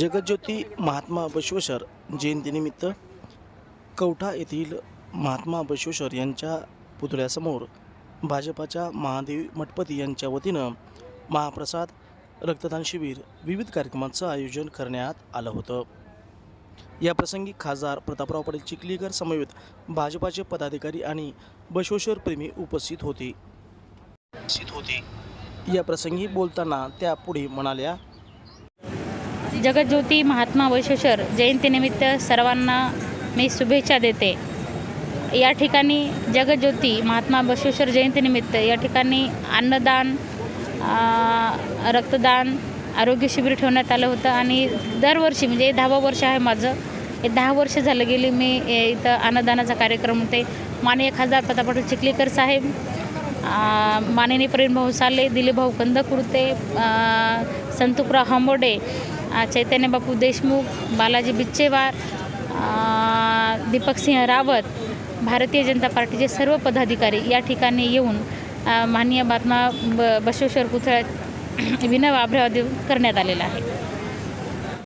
जगज्योती महात्मा बश्वेश्वर जयंतीनिमित्त कवठा येथील महात्मा बश्वेश्वर यांच्या पुतळ्यासमोर भाजपाच्या महादेवी मठपती यांच्या वतीनं महाप्रसाद रक्तदान शिबिर विविध कार्यक्रमांचं आयोजन करण्यात आलं होतं. याप्रसंगी खासदार प्रतापराव पाटील चिखलीकर समवेत भाजपाचे पदाधिकारी आणि बश्वेश्वर प्रेमी उपस्थित होते उपस्थित होते. या प्रसंगी बोलताना त्या पुढे म्हणाल्या जगज्योती महात्मा वैशेश्वर जयंतीनिमित्त सर्वांना मी शुभेच्छा देते. या ठिकाणी जगज्योती महात्मा बसवेश्वर जयंतीनिमित्त या ठिकाणी अन्नदान रक्तदान आरोग्य शिबिर ठेवण्यात आलं होतं आणि दरवर्षी म्हणजे दहावं वर्ष आहे माझं. हे दहा वर्ष झालं गेली मी इथं अन्नदानाचा कार्यक्रम होते. माननीय खासदार प्रताप चिखलीकर साहेब माननीय प्रवीण भाऊ साले दिलीपभाऊ कंदकुर्ते संतुकराव हांबोडे चैतन्य बापू देशमुख बालाजी बिच्चेवार दीपक दीपकसिंह रावत भारतीय जनता पार्टीचे सर्व पदाधिकारी या ठिकाणी येऊन माननीय बातमा ब बसवेश्वर पुतळ्यात विनव अभिवादन करण्यात आलेला आहे.